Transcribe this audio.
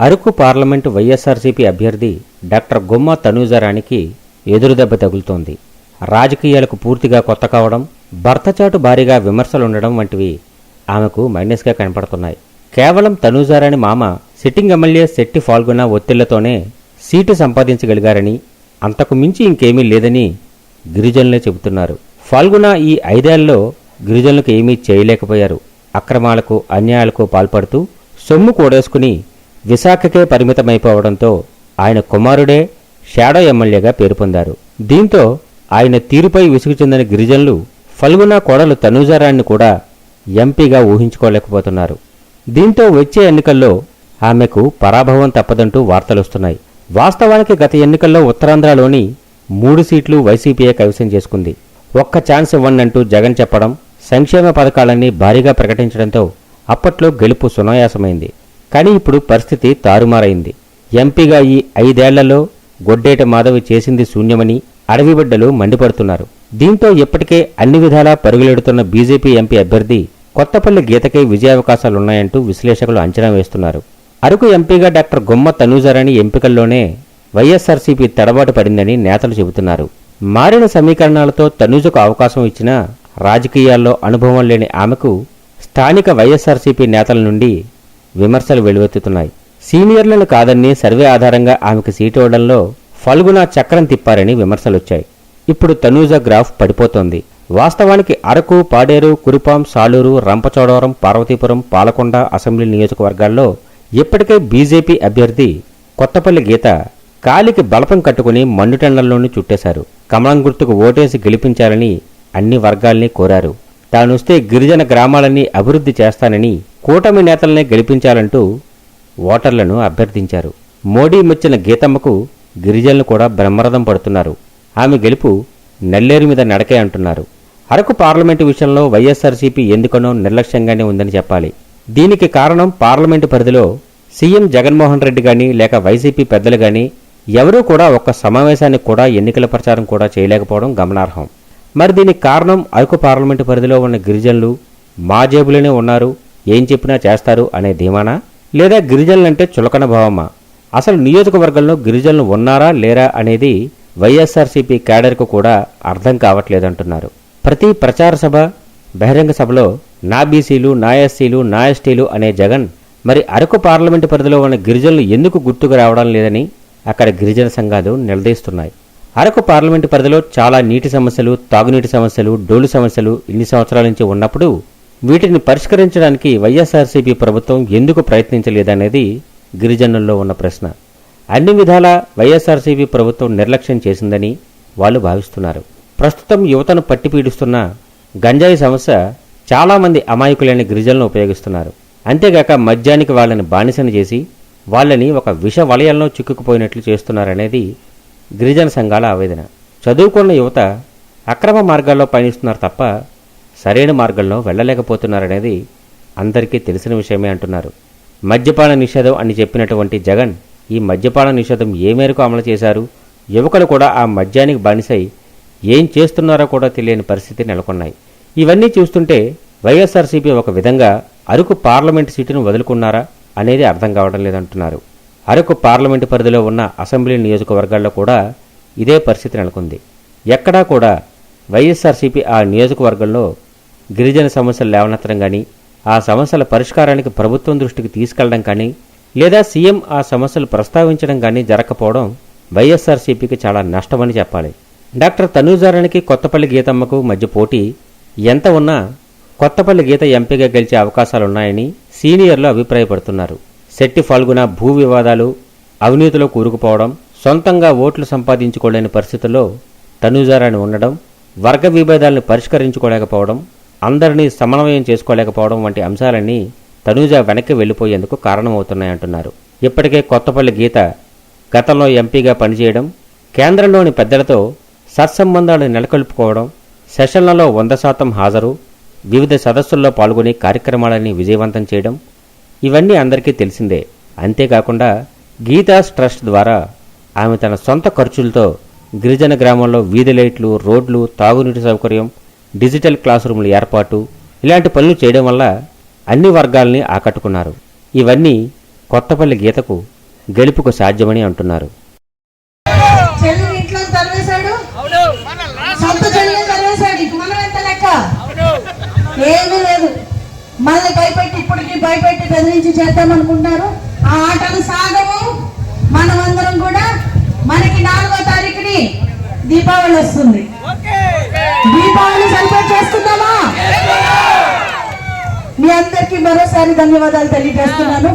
Araku parliament YSRCP అభ్యర్థి doctor గుమ్మ తనూజరానికి ఎదురుదెబ్బ తగులుతోంది. రాజకీయాలకు పూర్తిగా కొత్త కావడం భర్తచాటు భారీగా విమర్శలుండడం వంటివి ఆమెకు మైనస్గా కనపడుతున్నాయి. కేవలం తనూజారాని మామ సిట్టింగ్ ఎమ్మెల్యే శెట్టి ఫాల్గుణ ఒత్తిళ్ళతోనే సీటు సంపాదించగలిగారని అంతకు మించి ఇంకేమీ లేదని గిరిజనులే చెబుతున్నారు. ఫాల్గుణ ఈ ఐదేళ్ళలో గిరిజనులకు ఏమీ చేయలేకపోయారు. అక్రమాలకు అన్యాయాలకు పాల్పడుతూ సొమ్ము కూడేసుకుని విశాఖకే పరిమితమైపోవడంతో ఆయన కుమారుడే షాడో ఎమ్మెల్యేగా పేరు పొందారు. దీంతో ఆయన తీరుపై విసుగు చెందిన గిరిజనులు ఫల్గునా కోడలు తనూజారాన్ని కూడా ఎంపీగా ఊహించుకోలేకపోతున్నారు. దీంతో వచ్చే ఎన్నికల్లో ఆమెకు పరాభవం తప్పదంటూ వార్తలొస్తున్నాయి. వాస్తవానికి గత ఎన్నికల్లో ఉత్తరాంధ్రలోని మూడు సీట్లు వైసీపీయే కైవసం చేసుకుంది. ఒక్క ఛాన్స్ ఇవ్వండంటూ జగన్ చెప్పడం సంక్షేమ పథకాలన్నీ భారీగా ప్రకటించడంతో అప్పట్లో గెలుపు సునాయాసమైంది. కానీ ఇప్పుడు పరిస్థితి తారుమారైంది. ఎంపీగా ఈ ఐదేళ్ళలో గొడ్డేట మాధవి చేసింది శూన్యమని అడవిబిడ్డలు మండిపడుతున్నారు. దీంతో ఇప్పటికే అన్ని విధాలా పరుగులెడుతున్న బీజేపీ ఎంపీ అభ్యర్థి కొత్తపల్లి గీతకే విజయావకాశాలున్నాయంటూ విశ్లేషకులు అంచనా వేస్తున్నారు. అరకు ఎంపీగా డాక్టర్ గుమ్మ తనూజారాణి ఎంపికల్లోనే వైఎస్ఆర్సీపీ తడబాటు పడిందని నేతలు చెబుతున్నారు. మారిన సమీకరణాలతో తనూజకు అవకాశం ఇచ్చిన రాజకీయాల్లో అనుభవం లేని ఆమెకు స్థానిక వైఎస్ఆర్సీపీ నేతల నుండి విమర్శలు వెలువెత్తుతున్నాయి. సీనియర్లను కాదని సర్వే ఆధారంగా ఆమెకు సీటు ఇవ్వడంలో ఫల్గునా చక్రం తిప్పారని విమర్శలొచ్చాయి. ఇప్పుడు తనూజ గ్రాఫ్ పడిపోతోంది. వాస్తవానికి అరకు పాడేరు కురుపాం సాలూరు రంపచోడవరం పార్వతీపురం పాలకొండ అసెంబ్లీ నియోజకవర్గాల్లో ఇప్పటికే బీజేపీ అభ్యర్థి కొత్తపల్లి గీత కాలికి బలపం కట్టుకుని మండుటెండల్లోనూ చుట్టేశారు. కమలం గుర్తుకు ఓటేసి గెలిపించాలని అన్ని వర్గాల్ని కోరారు. తానొస్తే గిరిజన గ్రామాలన్నీ అభివృద్ధి చేస్తానని కూటమి నేతలనే గెలిపించాలంటూ ఓటర్లను అభ్యర్థించారు. మోడీ మెచ్చిన గీతమ్మకు గిరిజనులు కూడా బ్రహ్మరథం పడుతున్నారు. ఆమె గెలుపు నల్లేరు మీద నడకే అంటున్నారు. అరకు పార్లమెంటు విషయంలో వైఎస్ఆర్సీపీ ఎందుకనో నిర్లక్ష్యంగానే ఉందని చెప్పాలి. దీనికి కారణం పార్లమెంటు పరిధిలో సీఎం జగన్మోహన్ రెడ్డి గాని లేక వైసీపీ పెద్దలు గాని ఎవరూ కూడా ఒక్క సమావేశానికి కూడా ఎన్నికల ప్రచారం కూడా చేయలేకపోవడం గమనార్హం. మరి దీనికి కారణం అరకు పార్లమెంటు పరిధిలో ఉన్న గిరిజనులు మా జేబులోనే ఉన్నారు ఏం చెప్పినా చేస్తారు అనే ధీమానా? లేదా గిరిజనులంటే చులకన భావమా? అసలు నియోజకవర్గంలో గిరిజనులు ఉన్నారా లేరా అనేది వైఎస్ఆర్సీపీ క్యాడర్కు కూడా అర్థం కావట్లేదంటున్నారు. ప్రతి ప్రచార సభ బహిరంగ సభలో నా బీసీలు నా ఎస్సీలు నా ఎస్టీలు అనే జగన్ మరి అరకు పార్లమెంటు పరిధిలో ఉన్న గిరిజనులు ఎందుకు గుర్తుకు రావడం లేదని అక్కడ గిరిజన సంఘాలు నిలదీస్తున్నాయి. అరకు పార్లమెంటు పరిధిలో చాలా నీటి సమస్యలు తాగునీటి సమస్యలు డోలు సమస్యలు ఇన్ని సంవత్సరాల నుంచి ఉన్నప్పుడు వీటిని పరిష్కరించడానికి వైఎస్ఆర్సీపీ ప్రభుత్వం ఎందుకు ప్రయత్నించలేదనేది గిరిజనుల్లో ఉన్న ప్రశ్న. అన్ని విధాల వైఎస్ఆర్సీపీ ప్రభుత్వం నిర్లక్ష్యం చేసిందని వాళ్ళు భావిస్తున్నారు. ప్రస్తుతం యువతను పట్టిపీడుస్తున్న గంజాయి సమస్య చాలామంది అమాయకులైన గిరిజనులను ఉపయోగిస్తున్నారు. అంతేగాక మద్యానికి వాళ్ళని బానిసను చేసి వాళ్ళని ఒక విష వలయంలో చిక్కుకుపోయినట్లు చేస్తున్నారనేది గిరిజన సంఘాల ఆవేదన. చదువుకున్న యువత అక్రమ మార్గాల్లో పయనిస్తున్నారు తప్ప సరైన మార్గంలో వెళ్ళలేకపోతున్నారనేది అందరికీ తెలిసిన విషయమే అంటున్నారు. మద్యపాన నిషేధం అని చెప్పినటువంటి జగన్ ఈ మద్యపాన నిషేధం ఏ మేరకు అమలు చేశారు? యువకులు కూడా ఆ మద్యానికి బానిసై ఏం చేస్తున్నారో కూడా తెలియని పరిస్థితి నెలకొన్నాయి. ఇవన్నీ చూస్తుంటే వైఎస్ఆర్సీపీ ఒక విధంగా అరకు పార్లమెంటు సీటును వదులుకున్నారా? అనేది అర్థం కావడం లేదంటున్నారు. అరకు పార్లమెంటు పరిధిలో ఉన్న అసెంబ్లీ నియోజకవర్గాల్లో కూడా ఇదే పరిస్థితి నెలకొంది. ఎక్కడా కూడా వైఎస్ఆర్సీపీ ఆ నియోజకవర్గంలో గిరిజన సమస్యలు లేవనెత్తడం కానీ ఆ సమస్యల పరిష్కారానికి ప్రభుత్వం దృష్టికి తీసుకెళ్ళడం కానీ లేదా సీఎం ఆ సమస్యలు ప్రస్తావించడం కానీ జరగకపోవడం వైఎస్ఆర్సీపీకి చాలా నష్టమని చెప్పాలి. డాక్టర్ తనూజారానికి కొత్తపల్లి గీతమ్మకు మధ్య పోటీ ఎంత ఉన్నా కొత్తపల్లి గీత ఎంపీగా గెలిచే అవకాశాలున్నాయని సీనియర్లు అభిప్రాయపడుతున్నారు. శెట్టి ఫాల్గున భూ వివాదాలు అవినీతిలో కూరుకుపోవడం సొంతంగా ఓట్లు సంపాదించుకోలేని పరిస్థితుల్లో తనుజారాని ఉండడం వర్గ విభేదాలను పరిష్కరించుకోలేకపోవడం అందరినీ సమన్వయం చేసుకోలేకపోవడం వంటి అంశాలన్నీ తనూజ వెనక్కి వెళ్ళిపోయేందుకు కారణమవుతున్నాయంటున్నారు. ఇప్పటికే కొత్తపల్లి గీత గతంలో ఎంపీగా పనిచేయడం కేంద్రంలోని పెద్దలతో సత్సంబంధాలు నెలకొల్పుకోవడం సెషన్లలో వంద శాతం హాజరు వివిధ సదస్సుల్లో పాల్గొని కార్యక్రమాలని విజయవంతం చేయడం ఇవన్నీ అందరికీ తెలిసిందే. అంతేకాకుండా గీతాస్ ట్రస్ట్ ద్వారా ఆమె తన సొంత ఖర్చులతో గిరిజన గ్రామంలో వీధి లైట్లు రోడ్లు తాగునీటి సౌకర్యం డిజిటల్ క్లాస్ రూముల ఏర్పాటు ఇలాంటి పనులు చేయడం వల్ల అన్ని వర్గాల్ని ఆకట్టుకున్నారు. ఇవన్నీ కొత్తపల్లి గీతకు గెలుపుకు సాధ్యమని అంటున్నారు. ఏమీ లేదు. మళ్ళీ భయపెట్టి ఇప్పటికి భయపెట్టి బెదిరించి చేద్దామనుకుంటారు ఆ ఆటలు సాగవు. మనం అందరం కూడా మనకి నాలుగో తారీఖుని దీపావళి వస్తుంది. దీపావళి సెలబ్రేట్ చేసుకుందామా మీ అందరికీ మరోసారి ధన్యవాదాలు తెలియజేస్తున్నాను.